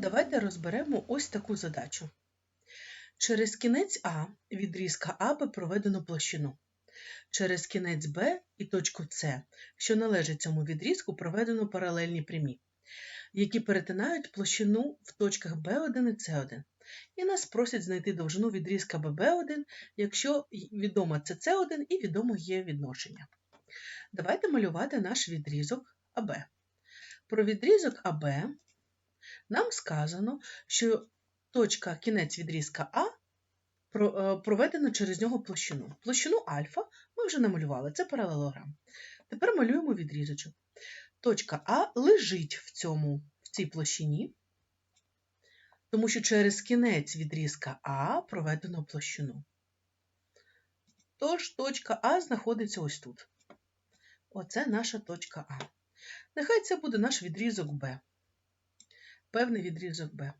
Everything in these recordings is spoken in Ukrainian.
Давайте розберемо ось таку задачу. Через кінець А відрізка АБ проведено площину. Через кінець Б і точку С, що належить цьому відрізку, проведено паралельні прямі, які перетинають площину в точках Б1 і С1. І нас просять знайти довжину відрізка ББ1, якщо відомо СС1 і відомо є відношення. Давайте малювати наш відрізок АБ. Про відрізок АБ нам сказано, що точка кінець відрізка А е, проведено через нього площину. Площину альфа ми вже намалювали, це паралелограм. Тепер малюємо відрізочок. Точка А лежить в, цьому, в цій площині, тому що через кінець відрізка А проведено площину. Тож точка А знаходиться ось тут. Оце наша точка А. Нехай це буде наш відрізок Б. Певний відрізок Б.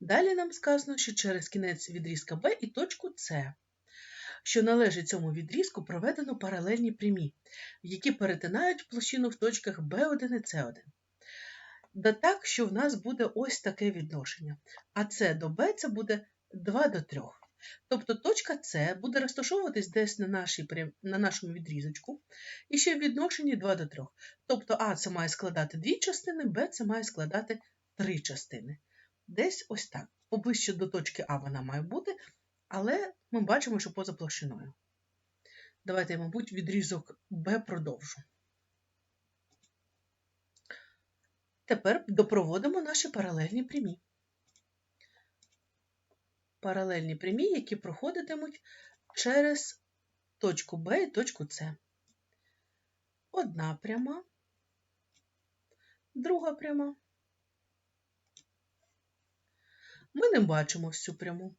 Далі нам сказано, що через кінець відрізка Б і точку С, що належить цьому відрізку, проведено паралельні прямі, які перетинають площину в точках Б1 і С1. Да так, що в нас буде ось таке відношення. А С до Б це буде 2 до 3. Тобто точка С буде розташовуватись десь на, нашій, на нашому відрізочку, і ще в відношенні 2 до 3. Тобто А це має складати дві частини, Б це має складати три частини. Десь ось так. Поближче до точки А вона має бути, але ми бачимо, що поза площиною. Давайте, мабуть, відрізок Б продовжу. Тепер допроводимо наші паралельні прямі. Паралельні прямі, які проходитимуть через точку Б і точку С. Одна пряма, друга пряма. Ми не бачимо всю пряму.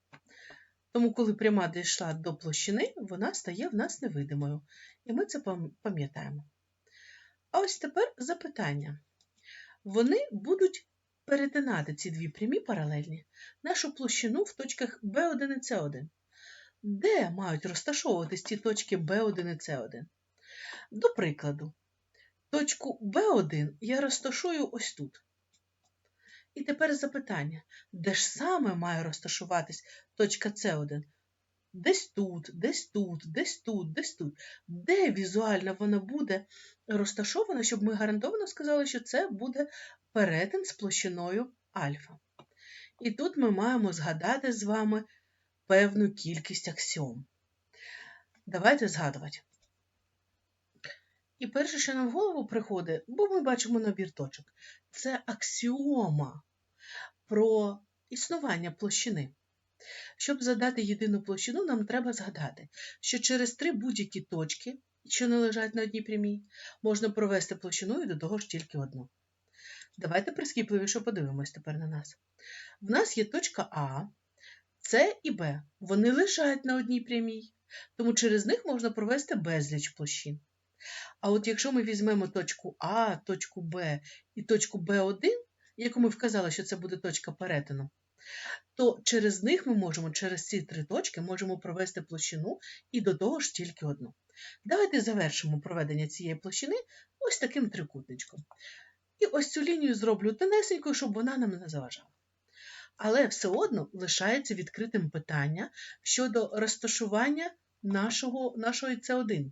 Тому, коли пряма дійшла до площини, вона стає в нас невидимою. І ми це пам'ятаємо. А ось тепер запитання. Вони будуть перетинати ці дві прямі паралельні нашу площину в точках B1 і C1. Де мають розташовуватись ці точки B1 і C1? До прикладу, точку B1 я розташую ось тут. І тепер запитання, де ж саме має розташуватись точка С1? Десь тут, десь тут, десь тут, десь тут. Де візуально вона буде розташована, щоб ми гарантовано сказали, що це буде перетин з площиною альфа. І тут ми маємо згадати з вами певну кількість аксіом. Давайте згадувати. І перше, що нам в голову приходить, бо ми бачимо набір точок, це аксіома про існування площини. Щоб задати єдину площину, нам треба згадати, що через три будь-які точки, що не лежать на одній прямій, можна провести площину і до того ж тільки одну. Давайте прискіпливіше подивимось тепер на нас. В нас є точка А, С і Б. Вони лежать на одній прямій, тому через них можна провести безліч площин. А от якщо ми візьмемо точку А, точку Б і точку Б1, яку ми вказали, що це буде точка перетину, то через них ми можемо, через ці три точки, можемо провести площину і до того ж тільки одну. Давайте завершимо проведення цієї площини ось таким трикутничком. І ось цю лінію зроблю тонесенькою, щоб вона нам не заважала. Але все одно лишається відкритим питання щодо розташування нашого, нашої С1.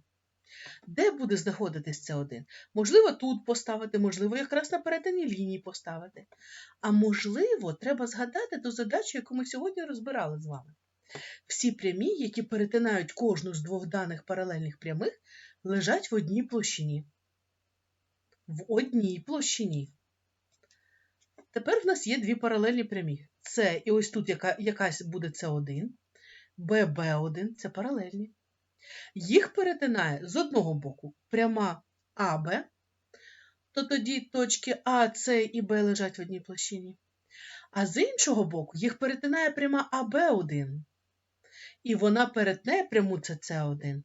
Де буде знаходитись С1? Можливо, тут поставити, можливо, якраз на перетині лінії поставити. А можливо, треба згадати ту задачу, яку ми сьогодні розбирали з вами. Всі прямі, які перетинають кожну з двох даних паралельних прямих, лежать в одній площині. В одній площині. Тепер в нас є дві паралельні прямі. С, і ось тут яка, якась буде С1, ББ1 це паралельні. Їх перетинає з одного боку пряма АБ, то тоді точки А, С і Б лежать в одній площині. А з іншого боку їх перетинає пряма АБ1. І вона перетне пряму СС1.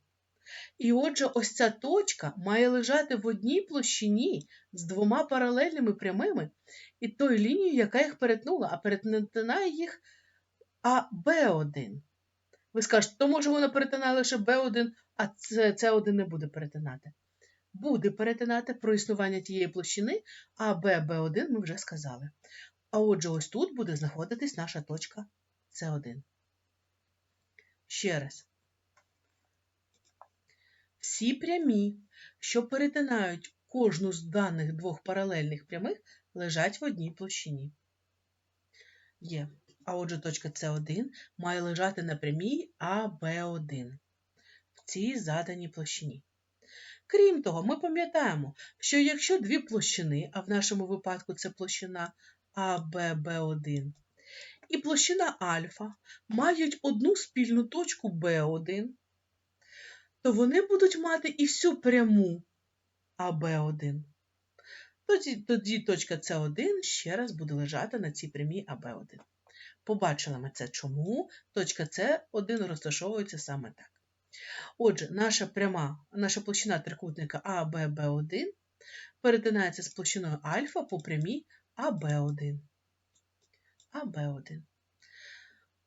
І отже, ось ця точка має лежати в одній площині з двома паралельними прямими і тою лінією, яка їх перетнула, а перетинає їх АБ1. Ви скажете, то може вона перетинає лише Б1, а С1 не буде перетинати. Буде перетинати про існування тієї площини, а Б, Б1 ми вже сказали. А отже, ось тут буде знаходитись наша точка С1. Ще раз. Всі прямі, що перетинають кожну з даних двох паралельних прямих, лежать в одній площині. Є. А отже, точка С1 має лежати на прямій АБ1 в цій заданій площині. Крім того, ми пам'ятаємо, що якщо дві площини, а в нашому випадку це площина АББ1 і площина альфа мають одну спільну точку Б1, то вони будуть мати і всю пряму АБ1. Тоді, тоді точка С1 ще раз буде лежати на цій прямій АБ1. Побачили ми це чому точка С1 розташовується саме так. Отже, наша пряма, наша площина трикутника АББ1 перетинається з площиною альфа по прямій АБ1. АБ1.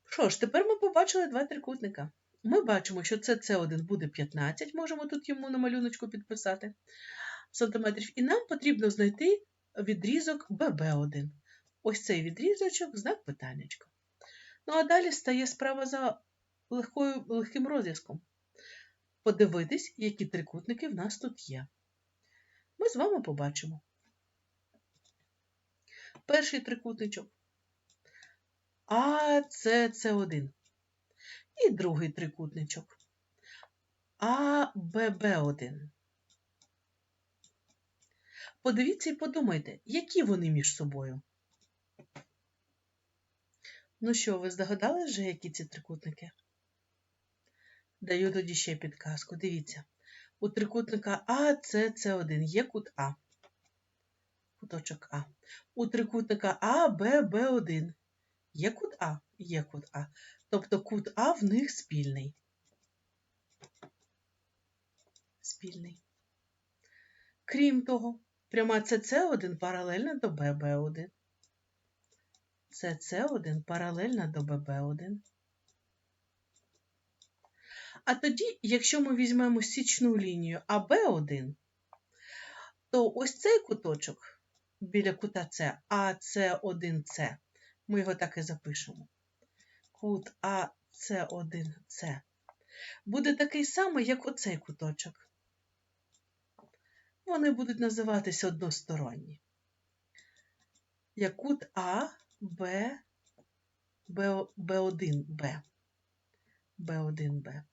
Що ж, тепер ми побачили два трикутника. Ми бачимо, що це С1 буде 15, можемо тут йому на малюночку підписати сантиметрів, і нам потрібно знайти відрізок ББ1. Ось цей відрізочок, знак питаннячка. Ну а далі стає справа за легкою, легким розв'язком. Подивитись, які трикутники в нас тут є. Ми з вами побачимо. Перший трикутничок АЦЦ1. І другий трикутничок АББ1. Подивіться і подумайте, які вони між собою. Ну що, ви здогадались вже, які ці трикутники? Даю тоді ще підказку. Дивіться. У трикутника АЦЦ1 є кут А. Куточок А. У трикутника АББ1 є кут А, є кут А. Тобто кут А в них спільний. Спільний. Крім того, пряма СС1 паралельна до ББ1. СС1 паралельна до ББ1. А тоді, якщо ми візьмемо січну лінію АБ1, то ось цей куточок біля кута С, АС1С, ми його так і запишемо. Кут АС1С буде такий самий, як оцей куточок. Вони будуть називатися односторонні. Як кут А, Б, Б, Б1Б. Б1Б.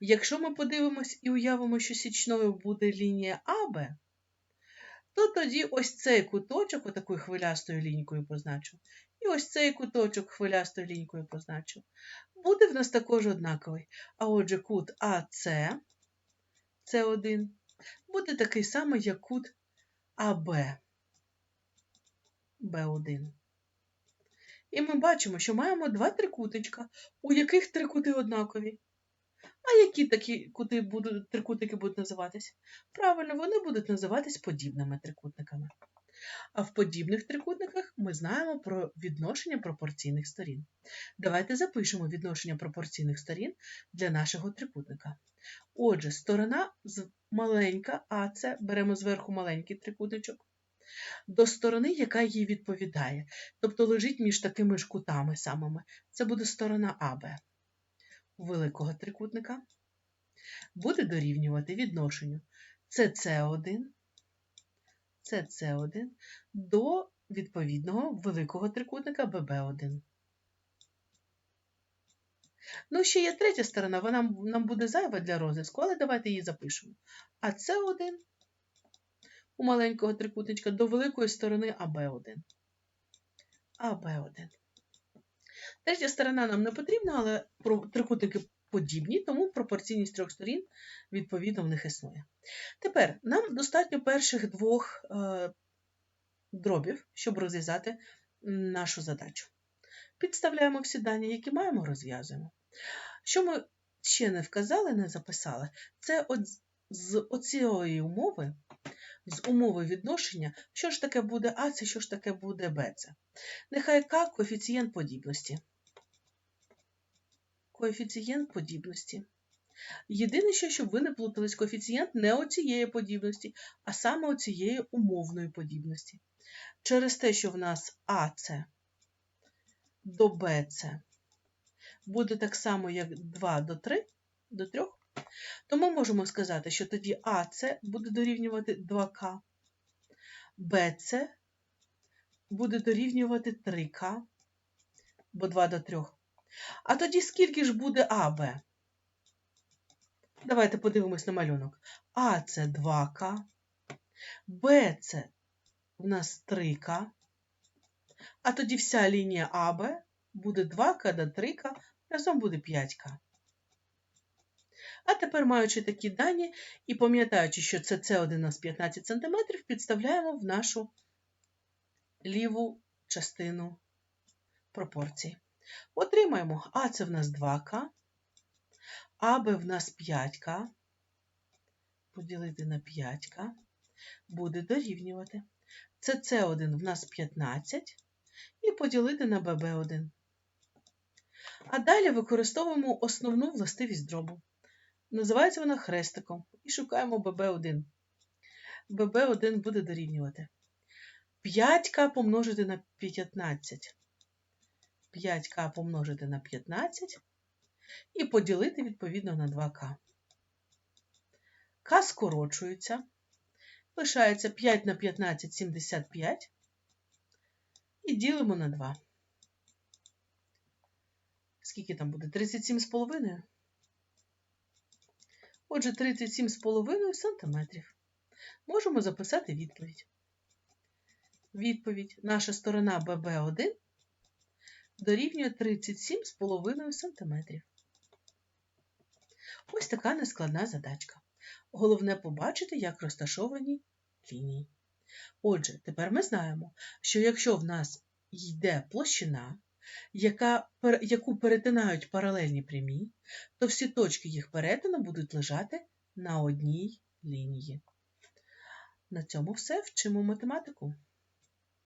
Якщо ми подивимось і уявимо, що січною буде лінія АБ, то тоді ось цей куточок отакою хвилястою лінькою позначу, і ось цей куточок хвилястою лінькою позначу, буде в нас також однаковий. А отже, кут АС, С1, буде такий самий, як кут АБ, Б1. І ми бачимо, що маємо два трикутничка, у яких три кути однакові. А які такі кути будуть, трикутники будуть називатись? Правильно, вони будуть називатись подібними трикутниками. А в подібних трикутниках ми знаємо про відношення пропорційних сторін. Давайте запишемо відношення пропорційних сторін для нашого трикутника. Отже, сторона маленька, АЦ, беремо зверху маленький трикутничок, до сторони, яка їй відповідає, тобто лежить між такими ж кутами самими. Це буде сторона АБ великого трикутника буде дорівнювати відношенню CC1, CC1 до відповідного великого трикутника BB1. Ну, ще є третя сторона, вона нам буде зайва для розв'язку, але давайте її запишемо. А С1 у маленького трикутничка до великої сторони АБ1. АБ1. Третя сторона нам не потрібна, але трикутники подібні, тому пропорційність трьох сторін, відповідно, в них існує. Тепер нам достатньо перших двох е, дробів, щоб розв'язати нашу задачу. Підставляємо всі дані, які маємо, розв'язуємо. Що ми ще не вказали, не записали, це з оцієї умови, з умови відношення, що ж таке буде А, це що ж таке буде Б. Це. Нехай К коефіцієнт подібності коефіцієнт подібності. Єдине, що, щоб ви не плутались, коефіцієнт не оцієї подібності, а саме оцієї умовної подібності. Через те, що в нас АЦ до БЦ буде так само, як 2 до 3, до 3, то ми можемо сказати, що тоді АЦ буде дорівнювати 2К, БЦ буде дорівнювати 3К, бо 2 до 3. А тоді скільки ж буде АБ? Давайте подивимось на малюнок. А це 2К, Б це в нас 3К, а тоді вся лінія АБ буде 2К до 3К, разом буде 5К. А тепер, маючи такі дані і пам'ятаючи, що це С1 у нас 15 см, підставляємо в нашу ліву частину пропорції. Отримаємо А це в нас 2К, АБ в нас 5К, поділити на 5К, буде дорівнювати. Це С1 в нас 15 і поділити на ББ1. А далі використовуємо основну властивість дробу. Називається вона хрестиком і шукаємо ББ1. ББ1 буде дорівнювати. 5К помножити на 15. 5К помножити на 15 і поділити відповідно на 2К. К скорочується. Лишається 5 на 15 75. І ділимо на 2. Скільки там буде? 37,5? Отже, 37,5 см. Можемо записати відповідь. Відповідь. Наша сторона ББ1 дорівнює 37,5 см. Ось така нескладна задачка. Головне побачити, як розташовані лінії. Отже, тепер ми знаємо, що якщо в нас йде площина, яка, яку перетинають паралельні прямі, то всі точки їх перетину будуть лежати на одній лінії. На цьому все вчимо математику.